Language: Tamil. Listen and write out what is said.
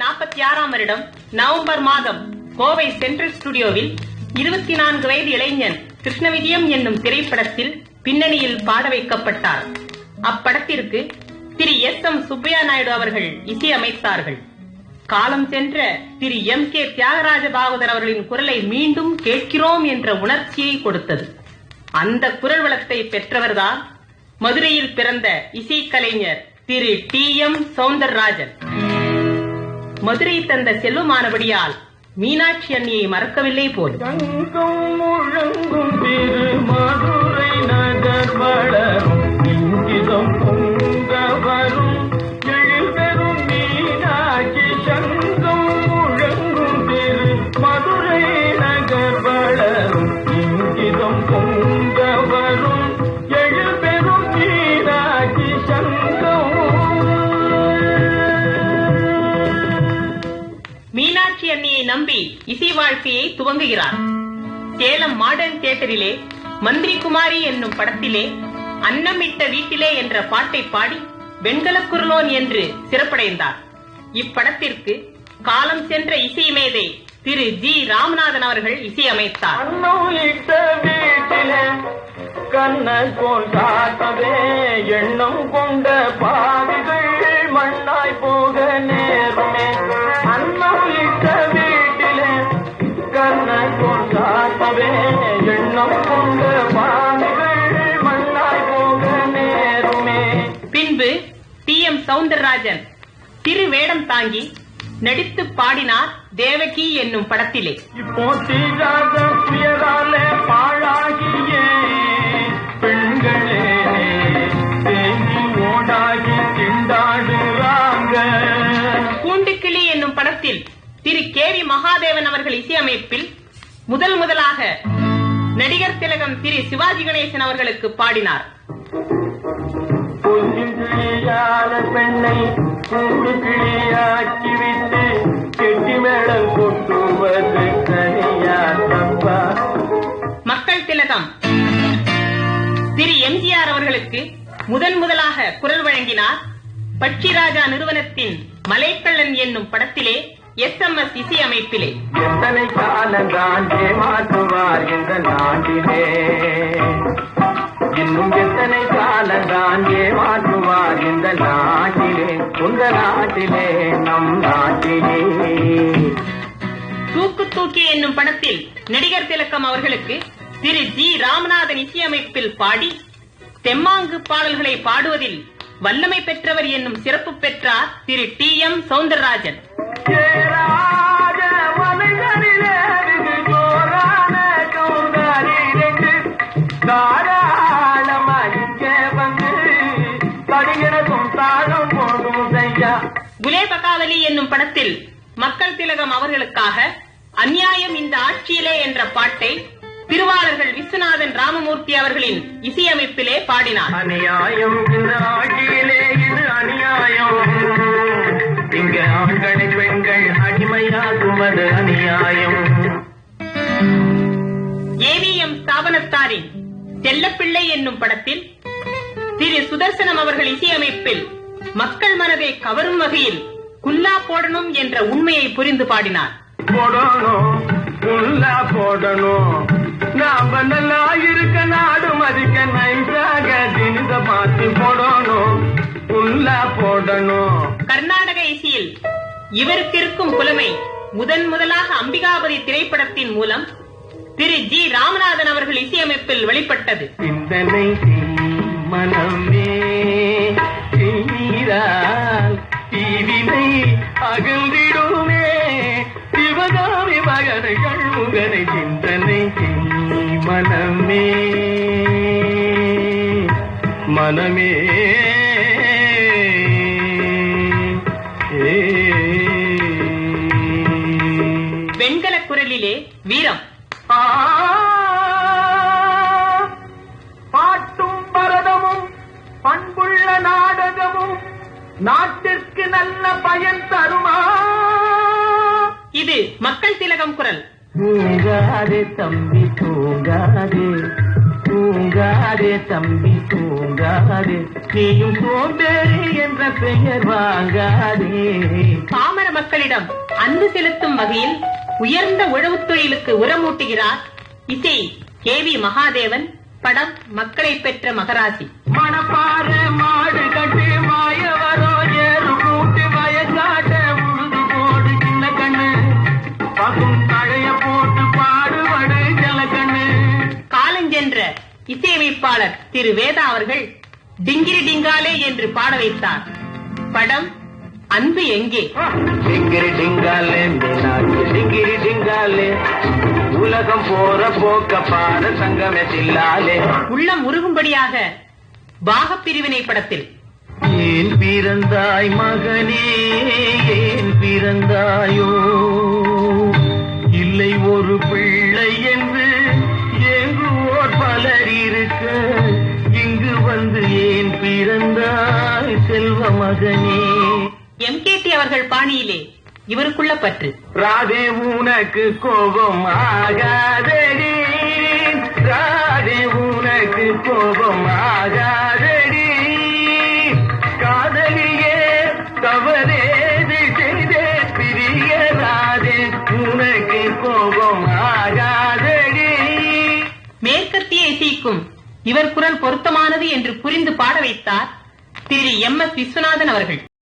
நாற்பத்தி ஆறாம் வருடம் நவம்பர் மாதம் கோவை சென்ட்ரல் ஸ்டுடியோவில் இருபத்தி நான்கு வயது இளைஞன் கிருஷ்ணவிஜயம் என்னும் திரைப்படத்தில் பின்னணியில் பாட வைக்கப்பட்டார் அப்படத்திற்கு திரு எஸ் எம் சுப்பையா நாயுடு அவர்கள் இசையமைத்தார்கள். காலம் சென்ற திரு எம் கே தியாகராஜ பாகவதர் அவர்களின் குரலை மீண்டும் கேட்கிறோம் என்ற உணர்ச்சியை கொடுத்தது. அந்த குரல் வளத்தை பெற்றவர்தான் மதுரையில் பிறந்த இசைக்கலைஞர் திரு டி எம் சவுந்தரராஜன். மதுரை தந்த செல்லுமானபடியால் மீனாட்சி அண்ணியை மறக்கவில்லை போல் முழங்கும் திரு மதுரை நகர் வளரும் அண்ணியை இசை வாழ்க்கையை துவங்குகிறார். சேலம் மாடர்ன் தியேட்டரிலே மந்திரி குமாரி என்னும் படத்திலே அன்னமிட்ட வீட்டிலே என்ற பாட்டை பாடி வெண்கலக் குரலோன் என்று சிறப்படைந்தார். இப்படத்திற்கு காலம் சென்ற இசை மேதை திரு ஜி ராமநாதன் அவர்கள் இசையமைத்தார் அன்னம் இட்ட போல் காத்ததே எண்ணம் கொண்ட பாவிகள் மண்ணாய் போக நேருமே. காத்ததே எண்ணம் கொண்ட பாவிகள் மண்ணாய் போக நேருமே. பின்பு டி. எம். சவுந்தரராஜன். திரு வேடம் தாங்கி நடித்து பாடினார் தேவகி என்னும் படத்திலே. இப்போ தீராத பாழாகிய. பெண்களே தேங்கி ஓடாகி திண்டாடுறாங்க. கூண்டுக்கிளி என்னும் படத்தில் திரு. கே. வி. மகாதேவன் அவர்கள் இசையமைப்பில் முதல் முதலாக நடிகர் திலகம் திரு சிவாஜி கணேசன் அவர்களுக்கு பாடினார். கொஞ்சம் கிளியான பெண்ணை கூண்டு கிளியாக்கி விட்டு கெட்டி மேளம் கொட்டுவது கனியா தப்பா மக்கள் திலகம் திரு எம்ஜிஆர் அவர்களுக்கு முதன் முதலாக குரல் வழங்கினார். பட்சிராஜா நிறுவனத்தின் மலைக்கள்ளன் என்னும் படத்திலே எஸ் எம் எஸ் இசையமைப்பிலே. எத்தனை காலந்தான் ஏமாற்றுவார் இந்த நாட்டிலே. இன்னும் எத்தனை காலந்தான் ஏமாற்றுவார் இந்த நாட்டிலே. உந்த நாட்டிலே நம் நாட்டிலே. தூக்கு தூக்கி என்னும் படத்தில் நடிகர் திலகம் அவர்களுக்கு திரு ஜி ராமநாதன் இசையமைப்பில் பாடி தெம்மாங்கு பாடல்களை பாடுவதில் வல்லமை பெற்றவர் என்னும் சிறப்பு பெற்றார் திரு டி எம் சவுந்தரராஜன். தாராளமா இங்கே வந்து தாழம் ஐயா குலேபகாவலி என்னும் படத்தில் மக்கள் திலகம் அவர்களுக்காக அந்நியாயம் இந்த ஆட்சியிலே என்ற பாட்டை திருவாளர்கள் விஸ்வநாதன் ராமமூர்த்தி அவர்களின் இசையமைப்பிலே பாடினார். அநியாயம் இந்த ஆட்சியிலே அடிமையாகுவது அநியாயம் ஏவிஎம் ஸ்தாபனத்தாரின் செல்லப்பிள்ளை என்னும் படத்தில் திரு சுதர்சனம் அவர்கள் இசையமைப்பில் மக்கள் மனதை கவரும் வகையில் குல்லா போடணும் என்ற உண்மையை புரிந்து பாடினார். போடணும் உள்ளா போடணும். நாம நல்லா இருக்க நாடு மதிக்க நைசாக தினித பார்த்து போடணும் உள்ளா போடணும். கர்நாடக இசையில் இவருக்கு இருக்கும் புலமை முதன் முதலாக அம்பிகாபதி திரைப்படத்தின் மூலம் திரு ஜி ராமநாதன் அவர்கள் இசையமைப்பில் வெளிப்பட்டது. சிந்தனை மனமே நீரால் தீவினை அகழ்ந்திடுமே சிவகாமி மகனை கண்முகனை சிந்தனை மனமே. மனமே. ஏ வீரம். பாட்டும் பரதமும் பண்புள்ள நாடகமும் நாட்டிற்கு நல்ல பயன் தருமா? இது மக்கள் திலகம் குரல். தூங்காதே தம்பி தூங்காதே. தூங்காதே தம்பி தூங்காதே. நீயும் சோம்பேறி என்ற பெயர் வாங்காதே. பாமர மக்களிடம் அன்பு செலுத்தும் வகையில் உயர்ந்த உழவுத் தொழிலுக்கு உரமூட்டுகிறார். இசை கே வி மகாதேவன் படம் மக்களை பெற்ற மகராசி. மணப்பாற மாடு கட்டு மாயவரோ ஏறு கூட்டு வயசாட்ட உழுது போடு சின்ன கண்ணு. பசும் தழைய போட்டு பாடுபடு ஜல கண்ணு. காலஞ்சென்ற இசையமைப்பாளர் திரு வேதா அவர்கள் டிங்கிரி டிங்காலே என்று பாட வைத்தார். படம் அன்பு எங்கே? டிங்கிரி டிங்காலே மீனாட்சி டிங்கிரி டிங்காலே. உலகம் போற போக்க பாட சங்கமே தில்லாலே உள்ளம் உருகும்படியாக பாகப் பிரிவினை படத்தில். ஏன் பிறந்தாய் மகனே? ஏன் பிறந்தாயோ? இல்லை ஒரு பிள்ளை என்று ஏங்குவோர் பலர் இருக்க இங்கு வந்து ஏன் பிறந்தாய் செல்வ மகனே? எம்கேடி அவர்கள் பாணியிலே இவருக்குள்ள பற்று. ராதே உனக்கு கோபம் ஆகாதடி. ராதே உனக்கு கோபம் ஆகாதடி. காதலியே தவறேது செய்தே பிரிய ராதே உனக்கு கோபம் ஆகாதடி. மேற்கத்திய இசைக்கும் இவர் குரல் பொருத்தமானது என்று புரிந்து பாட வைத்தார் திரு எம் எஸ் விஸ்வநாதன் அவர்கள்.